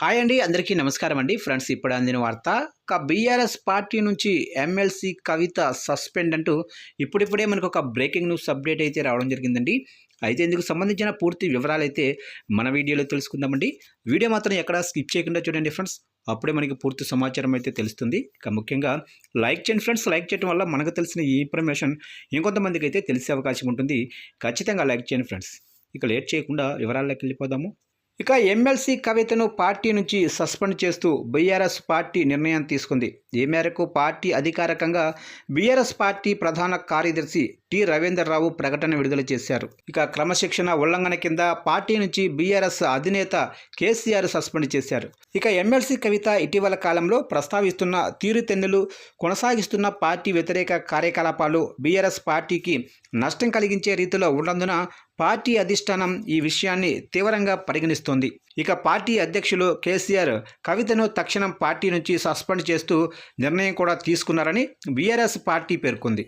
Hi అండి అందరికీ నమస్కారం అండి. ఫ్రెండ్స్ ఇప్పుడు అందిన వార్త ఒక బీఆర్ఎస్ పార్టీ నుంచి ఎమ్మెల్సీ కవిత సస్పెండ్ అంటూ ఇప్పుడిప్పుడే మనకు ఒక బ్రేకింగ్ న్యూస్ అప్డేట్ అయితే రావడం జరిగిందండి. అయితే ఇందుకు సంబంధించిన పూర్తి వివరాలు అయితే మన వీడియోలో తెలుసుకుందామండి. వీడియో మాత్రం ఎక్కడ స్కిప్ చేయకుండా చూడండి ఫ్రెండ్స్. అప్పుడే మనకి పూర్తి సమాచారం అయితే తెలుస్తుంది. ఇక ముఖ్యంగా లైక్ చేయండి ఫ్రెండ్స్. లైక్ చేయడం వల్ల మనకు తెలిసిన ఈ ఇన్ఫర్మేషన్ ఇంకొంతమందికి అయితే తెలిసే అవకాశం ఉంటుంది. ఖచ్చితంగా లైక్ చేయండి ఫ్రెండ్స్. ఇక లేట్ చేయకుండా వివరాల్లోకి వెళ్ళిపోదాము. ఇక ఎమ్మెల్సీ కవితను పార్టీ నుంచి సస్పెండ్ చేస్తూ బీఆర్ఎస్ పార్టీ నిర్ణయం తీసుకుంది. ఈ మేరకు పార్టీ అధికారికంగా బీఆర్ఎస్ పార్టీ ప్రధాన కార్యదర్శి టి. రవీందర్రావు ప్రకటన విడుదల చేశారు. ఇక క్రమశిక్షణ ఉల్లంఘన కింద పార్టీ నుంచి బీఆర్ఎస్ అధినేత కేసీఆర్ సస్పెండ్ చేశారు. ఇక ఎమ్మెల్సీ కవిత ఇటీవల కాలంలో ప్రస్తావిస్తున్న తీరుతెన్నులు కొనసాగిస్తున్న పార్టీ వ్యతిరేక కార్యకలాపాలు బీఆర్ఎస్ పార్టీకి నష్టం కలిగించే రీతిలో ఉన్నందున పార్టీ అధిష్టానం ఈ విషయాన్ని తీవ్రంగా పరిగణిస్తోంది. ఇక పార్టీ అధ్యక్షులు కేసీఆర్ కవితను తక్షణం పార్టీ నుంచి సస్పెండ్ చేస్తూ నిర్ణయం కూడా తీసుకున్నారని బీఆర్ఎస్ పార్టీ పేర్కొంది.